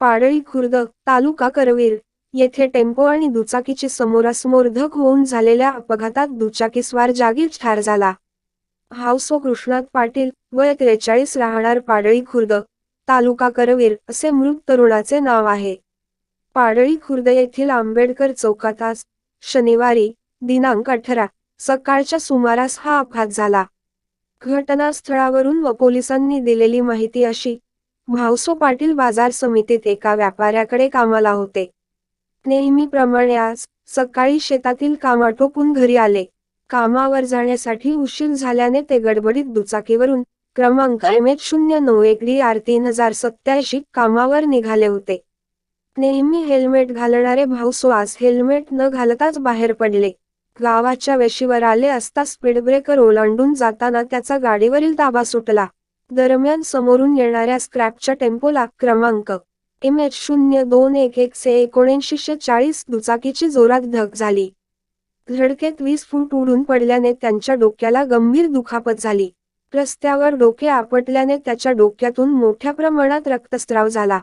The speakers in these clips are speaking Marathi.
पाडळी खुर्द तालुका करवीर. येथे टेम्पो आणि दुचाकीची समोरासमोर धक होऊन झालेल्या अपघातात दुचाकीस्वार जागीच ठार झाला. हावसो कृष्णात पाटील वय त्रेचाळीस राहणार पाडळी खुर्द तालुका करवीर असे मृत तरुणाचे नाव आहे. पाडळी खुर्द येथील आंबेडकर चौकात आज शनिवारी दिनांक अठरा सकाळच्या सुमारास हा अपघात झाला. घटनास्थळावरून व पोलिसांनी दिलेली माहिती अशी भावसो पाटील बाजार समितीत एका व्यापाऱ्याकडे कामाला होते. नेहमीप्रमाणे आज सकाळी शेतातील काम आटोपून घरी आले. कामावर जाण्यासाठी उशीर झाल्याने ते गडबडीत दुचाकीवरून क्रमांक एम एच शून्य नऊ एक डी आर तीन हजार सत्याऐंशी कामावर निघाले होते. नेहमी हेल्मेट घालणारे भाऊसो आज हेल्मेट न घालताच बाहेर पडले. गावाच्या वेशीवर आले असता स्पीड ब्रेकर ओलांडून जाताना त्याचा गाडीवरील ताबा सुटला. दरम्यान समोरून येणाऱ्या स्क्रॅपच्या टेम्पोला क्रमांक. एम एच शून्य दोन एक एक से एकोणऐंशीशे चाळीस दुचाकीची जोरात धक झाली. धडकेत वीस फूट उडून पडल्याने त्यांच्या डोक्याला गंभीर दुखापत झाली. रस्त्यावर डोके आपटल्याने त्याच्या डोक्यातून मोठ्या प्रमाणात रक्तस्राव झाला.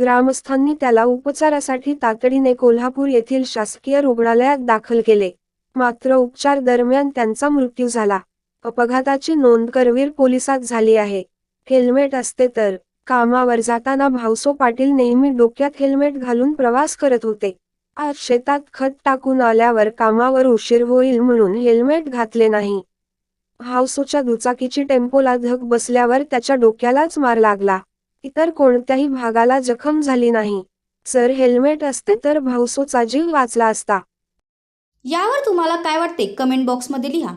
ग्रामस्थांनी त्याला उपचारासाठी तातडीने कोल्हापूर येथील शासकीय रुग्णालयात दाखल केले. मात्र उपचार दरम्यान त्यांचा मृत्यू झाला. अपघाताची नोंद करवीर पोलिसात झाली आहे. हेल्मेट असते तर. कामावर जाताना भाऊसो पाटील नेहमी डोक्यात हेल्मेट घालून प्रवास करत होते. आज शेतात खत टाकून आल्यावर कामावर उशीर होईल म्हणून हेल्मेट घातले नाही. हावसोच्या दुचाकीची टेम्पोला धक बसल्यावर त्याच्या डोक्यालाच मार लागला. इतर कोणत्याही भागाला जखम झाली नाही. जर हेल्मेट असते तर भाऊसोचा जीव वाचला असता. यावर तुम्हाला काय वाटते? कमेंट बॉक्समध्ये लिहा.